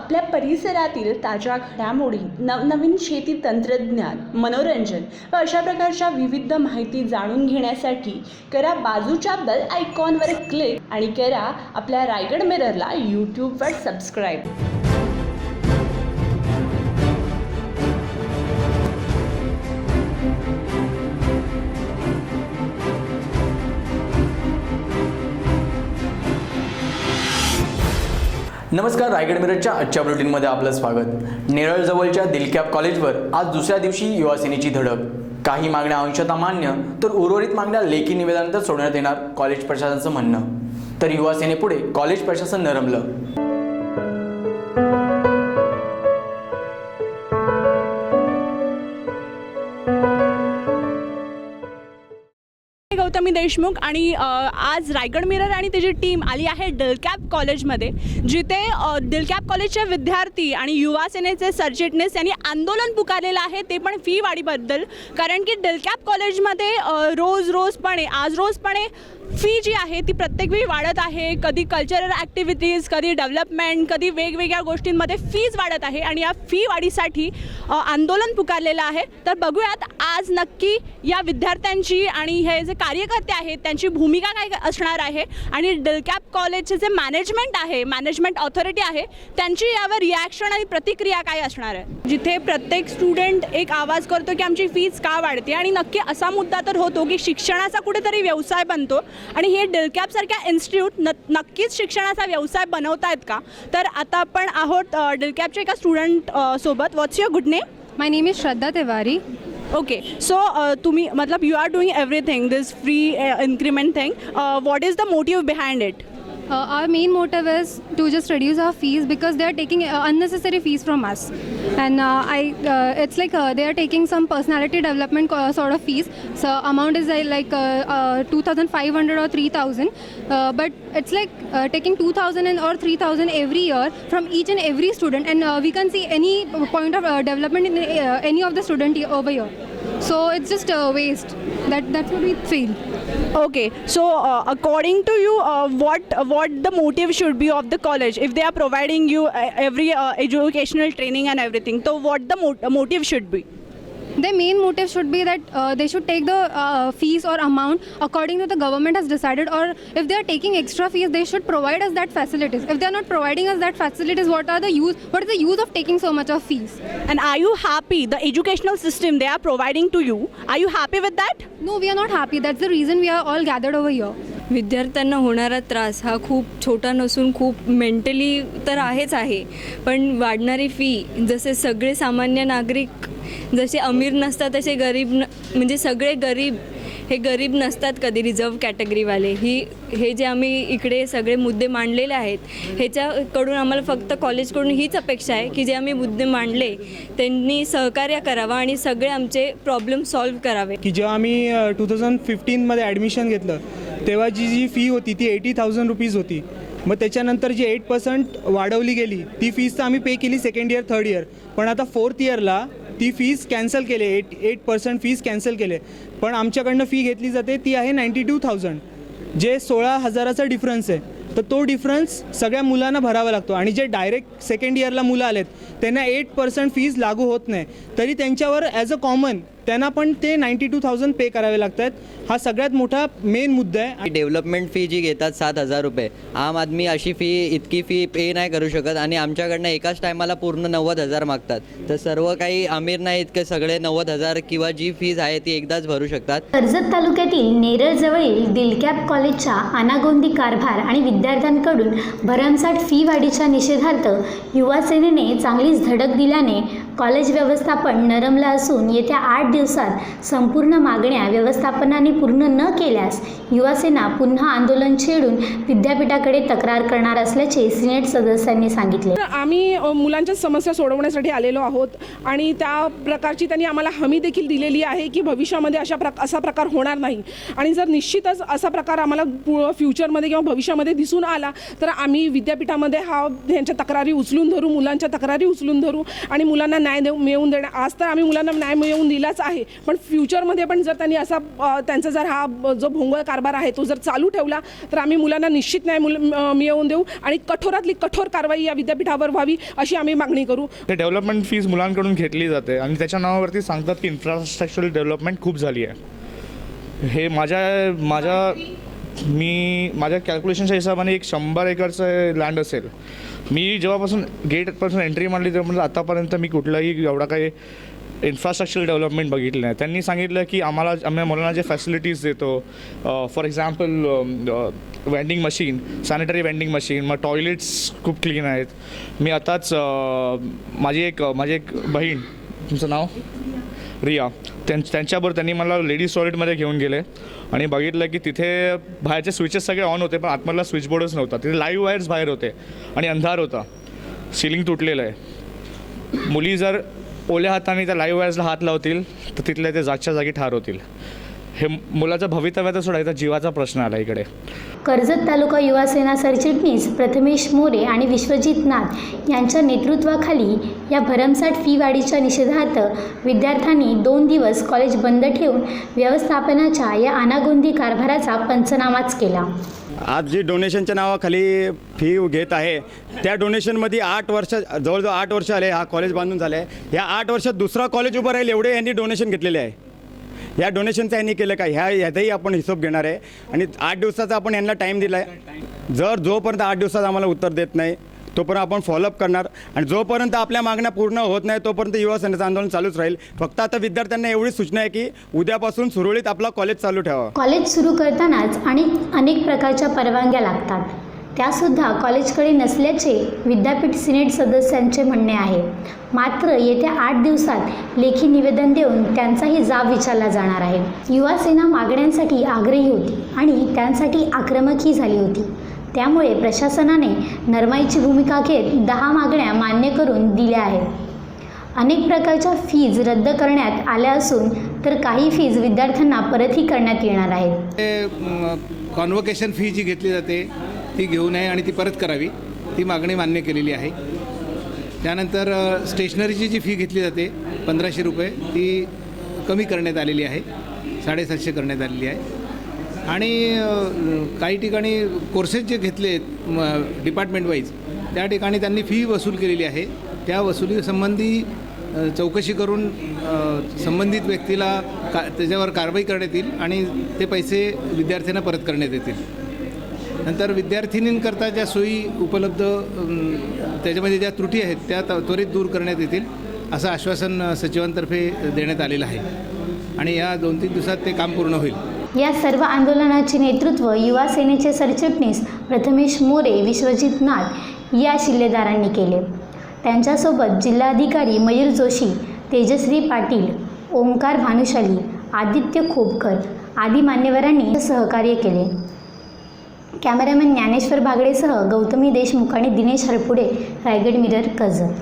आपल्या परिसरातील ताज्या घडामोडी नवनवीन शेती तंत्रज्ञान मनोरंजन व अशा प्रकारच्या विविध माहिती जाणून घेण्यासाठी करा बाजूच्या बेल आयकॉनवर क्लिक आणि करा आपल्या रायगड मिररला यूट्यूबवर सबस्क्राईब नमस्कार रायगड मिरजच्या आजच्या बुलेटिनमध्ये आपलं स्वागत. नेरळजवळच्या दिलकॅप कॉलेजवर आज दुसऱ्या दिवशी युवासेनेची धडक. काही मागण्या अंशतः मान्य तर उर्वरित मागण्या लेखी निवेदनानंतर सोडण्यात येणार कॉलेज प्रशासनाचं म्हणणं. तर युवासेनेपुढे कॉलेज प्रशासन नरमलं. गौतमी देशमुख आणि आज रायगड मिरर आणि त्याची टीम आली आहे डलकॅप कॉलेजमध्ये जिथे अ, डलकॅप कॉलेजचे विद्यार्थी आणि युवा सेनेचे सरचिटणीस यांनी आंदोलन पुकारलेलं आहे. ते पण फी वाढीबद्दल कारण की डलकॅप कॉलेजमध्ये रोज रोजपणे आज रोजपणे फी जी आहे ती प्रत्येक वेळी वाढत आहे. कधी कल्चरल ॲक्टिव्हिटीज कधी डेव्हलपमेंट कधी वेगवेगळ्या गोष्टींमध्ये फीज वाढत आहे. आणि या फी वाढीसाठी आंदोलन पुकारलेलं आहे. तर बघूयात आज नक्की या विद्यार्थ्यांची आणि हे जे कार्यकर्ते आहेत त्यांची भूमिका काय असणार आहे? आणि डलकॅप कॉलेजचे जे मॅनेजमेंट आहे मॅनेजमेंट ऑथॉरिटी आहे त्यांची यावर रिॲक्शन आणि प्रतिक्रिया काय असणार आहे? जिथे प्रत्येक स्टुडंट एक आवाज करतो की आमची फीज का वाढते? आणि नक्की असा मुद्दा तर होतो की शिक्षणाचा कुठेतरी व्यवसाय बनतो. आणि हे डलकॅपसारख्या इन्स्टिट्यूट न नक्कीच शिक्षणाचा व्यवसाय बनवत आहेत का? तर आता आपण आहोत डलकॅपच्या एका स्टुडंट सोबत. What's your good name My name is Shraddha Tiwari. Okay so तुम्ही मतलब you are doing everything this free increment thing what is the motive behind it our main motive is to just reduce our fees because they are taking uh, unnecessary fees from us, and uh, I uh, it's like uh, they are taking some personality development uh, sort of fees. So amount is uh, like uh, uh, two thousand five hundred or three thousand, uh, but it's like uh, taking two thousand and or three thousand every year from each and every student, and uh, we can see any point of uh, development in uh, any of the student over here. So it's just a waste. That that's what we feel. Okay, so uh, according to you, uh, what what the motive should be of the college if they are providing you uh, every uh, educational training and everything? So what the mot- motive should be? The main motive should be that they should take the fees or amount according to the government has decided or if they are taking extra fees they should provide us that facilities if they are not providing us that facilities what are the use what is the use of taking so much of fees and are you happy the educational system they are providing to you are you happy with that no we are not happy that's the reason we are all gathered over your विद्यार्थ्यांना होणारा त्रास हा खूप छोटा नसून खूप mentally तर आहेच आहे. पण वाढणारी फी जसे सगळे सामान्य नागरिक जसे अमीर नसतात तसे गरीब न म्हणजे सगळे गरीब हे गरीब नसतात कधी रिझर्व कॅटेगरीवाले ही हे जे आम्ही इकडे सगळे मुद्दे मांडलेले आहेत ह्याच्याकडून आम्हाला फक्त कॉलेजकडून हीच अपेक्षा आहे की जे आम्ही मुद्दे मांडले त्यांनी सहकार्य करावं आणि सगळे आमचे प्रॉब्लेम सॉल्व्ह करावे. की जेव्हा आम्ही टू थाउजंड फिफ्टीनमध्ये ॲडमिशन घेतलं तेव्हा जी जी फी होती ती एटी थाउजंड रुपीज होती. मग त्याच्यानंतर जी एट पर्सेंट वाढवली गेली ती फीज तर आम्ही पे केली सेकंड इयर थर्ड इयर पण आता फोर्थ इयरला ती फीज कॅन्सल केले eight eight percent fees cancel केले पण आमच्याकडनं फी घेतली जाते. ती आहे नाईंटी टू थाउजंड जे सोळा हजाराचा डिफरन्स आहे. तर तो डिफरन्स सगळ्या मुलांना भरावा लागतो. आणि जे डायरेक्ट सेकंड इयरला मुलं आलेत त्यांना एट पर्सेंट फीज लागू होत नाही. तरी त्यांच्यावर ॲज अ कॉमन त्यांना पण ते नाईंटी टू थाउजंड पे करावे लागत आहेत हा सगळ्यात मोठा मेन मुद्दा आहे. डेव्हलपमेंट फी जी घेतात सात हजार रुपये. आम आदमी अशी फी इतकी फी पे नाही करू शकत आणि आमच्याकडनं एकाच टायमाला पूर्ण नव्वद हजार मागतात. तर सर्व काही अमीर नाही इतके सगळे नव्वद हजार किंवा जी फीज आहे ती एकदाच भरू शकतात. कर्जत तालुक्यातील नेरळजवळील दिलकॅप कॉलेजच्या अनागोंदी कारभार आणि विद्यार्थ्यांकडून भरमसाठ फी वाढीच्या निषेधार्थ युवा सेनेने चांगलीच धडक दिल्याने कॉलेज व्यवस्थापन नरमलं असून येत्या आठ दिवसात संपूर्ण मागण्या व्यवस्थापनाने पूर्ण न केल्यास युवासेना पुन्हा आंदोलन छेडून विद्यापीठाकडे तक्रार करणार असल्याचे सिनेट सदस्यांनी सांगितले. तर आम्ही मुलांच्या समस्या सोडवण्यासाठी आलेलो आहोत आणि त्या प्रकारची त्यांनी आम्हाला हमी देखील दिलेली आहे की भविष्यामध्ये अशा प्रक असा प्रकार होणार नाही. आणि जर निश्चितच असा प्रकार आम्हाला फ्युचरमध्ये किंवा भविष्यामध्ये दिसून आला तर आम्ही विद्यापीठामध्ये हा यांच्या तक्रारी उचलून धरू मुलांच्या तक्रारी उचलून धरू आणि मुलांना न्याय देऊ मिळवून देणं आज तर आम्ही मुलांना न्याय मिळवून दिलाच आहे. पण फ्युचरमध्ये पण जर त्यांनी असा त्यांचा जर हा जो भोंगळ कारभार आहे तो जर चालू ठेवला तर आम्ही मुलांना निश्चित न्याय मिळवून देऊ आणि कठोरातली कठोर कारवाई या विद्यापीठावर व्हावी अशी आम्ही मागणी करू. ते डेव्हलपमेंट फीज मुलांकडून घेतली जाते आणि त्याच्या नावावरती सांगतात की इन्फ्रास्ट्रक्चरल डेव्हलपमेंट खूप झाली आहे. हे माझ्या माझ्या मी माझ्या कॅल्क्युलेशनच्या हिशोबाने एक शंभर एकरचं लँड असेल. मी जेव्हापासून गेटपासून एंट्री मारली तेव्हा आतापर्यंत मी कुठलाही एवढा काही इन्फ्रास्ट्रक्चर डेव्हलपमेंट बघितलं नाही. त्यांनी सांगितलं की आम्हाला आम्ही मुलांना जे फॅसिलिटीज देतो for example vending machine sanitary vending machine मग टॉयलेट्स खूप क्लीन आहेत. मी आताच माझी एक माझी एक बहीण तुमचं नाव? रिया. त्यां त्यांच्याबरोबर त्यांनी मला लेडीज टॉयलेटमध्ये घेऊन गेले. आणि बघितलं की तिथे बाहेरचे स्विचेस सगळे ऑन होते पण आतमधला स्विच बोर्डच नव्हता. तिथे लाईव्ह वायर्स बाहेर होते आणि अंधार होता. सिलिंग तुटलेलं आहे. मुली जर ओल्या हाताने त्या लाईव्ह वायर्सला हात लावतील तर तिथल्या ते जागच्या जागी ठार होतील. हे मुलाचं भवितव्याचा सोडायचा जीवाचा प्रश्न आला इकडे. कर्जत तालुका युवा सेना सरचिटणीस प्रथमेश मोरे आणि विश्वजित नाथ यांच्या नेतृत्वाखाली या भरमसाठ फी वाढीच्या निषेधार्थ विद्यार्थ्यांनी दोन दिवस कॉलेज बंद ठेवून व्यवस्थापनाच्या या अनागोंदी कारभाराचा पंचनामाच केला. आज जी डोनेशनच्या नावाखाली फी घेत आहे त्या डोनेशनमध्ये आठ वर्ष जवळजवळ आठ वर्ष आले हा कॉलेज बांधून झालं आहे या आठ वर्षात दुसरा कॉलेज उभं राहील एवढे यांनी डोनेशन घेतलेले आहे. या डोनेशनचं यांनी केलं का ह्या ह्याचाही आपण हिशोब घेणार आहे. आणि आठ दिवसाचा आपण यांना टाईम दिला आहे जर जोपर्यंत आठ दिवसात आम्हाला उत्तर देत नाही तोपर्यंत आपण फॉलोअप करणार. आणि जोपर्यंत आपल्या मागण्या पूर्ण होत नाही तोपर्यंत युवा सेनेचं आंदोलन चालूच राहील. फक्त आता विद्यार्थ्यांना एवढी सूचना आहे की उद्यापासून सुरळीत आपला कॉलेज चालू ठेवा कॉलेज सुरू करतानाच आणि अनेक प्रकारच्या परवानग्या लागतात. त्यासुद्धा कॉलेजकडे नसल्याचे विद्यापीठ सिनेट सदस्यांचे म्हणणे आहे. मात्र येत्या आठ दिवसात लेखी निवेदन देऊन त्यांचाही जाब विचारला जाणार आहे. युवा सेना मागण्यांसाठी आग्रही होती आणि त्यांसाठी आक्रमकही झाली होती. त्यामुळे प्रशासनाने नरमाईची भूमिका घेत दहा मागण्या मान्य करून दिल्या आहेत. अनेक प्रकारच्या फीज रद्द करण्यात आल्या असून तर काही फीज विद्यार्थ्यांना परतही करण्यात येणार आहेत. कॉन्वोकेशन फी जी घेतली जाते ती घेऊ नये आणि ती परत करावी. ती मागणी मान्य केलेली आहे. त्यानंतर स्टेशनरीची जी फी घेतली जाते पंधराशे रुपये ती कमी करण्यात आलेली आहे. साडेसातशे करण्यात आलेली आहे. आणि काही ठिकाणी कोर्सेस जे घेतले डिपार्टमेंट वाईज त्या ठिकाणी त्यांनी फी वसूल केलेली आहे. त्या वसुलीसंबंधी चौकशी करून संबंधित व्यक्तीला का त्याच्यावर कारवाई करण्यात येईल आणि ते पैसे विद्यार्थ्यांना परत करण्यात येतील. नंतर विद्यार्थिनींकरता ज्या सोयी उपलब्ध त्याच्यामध्ये ज्या त्रुटी आहेत त्या त्वरित दूर करण्यात येतील असं आश्वासन सचिवांतर्फे देण्यात आलेलं आहे. आणि या दोन तीन दिवसात ते काम पूर्ण होईल. या सर्व आंदोलनाचे नेतृत्व युवा सेनेचे सरचिटणीस प्रथमेश मोरे विश्वजित नाथ या शिल्लेदारांनी केले. त्यांच्यासोबत जिल्हाधिकारी मयूर जोशी तेजश्री पाटील ओंकार भानुशाली आदित्य खोपकर आदी मान्यवरांनी सहकार्य केले. कॅमेरामॅन ज्ञानेश्वर बागडेसह गौतमी देशमुख आणि दिनेश हरपुडे रायगड मिरर कर्जत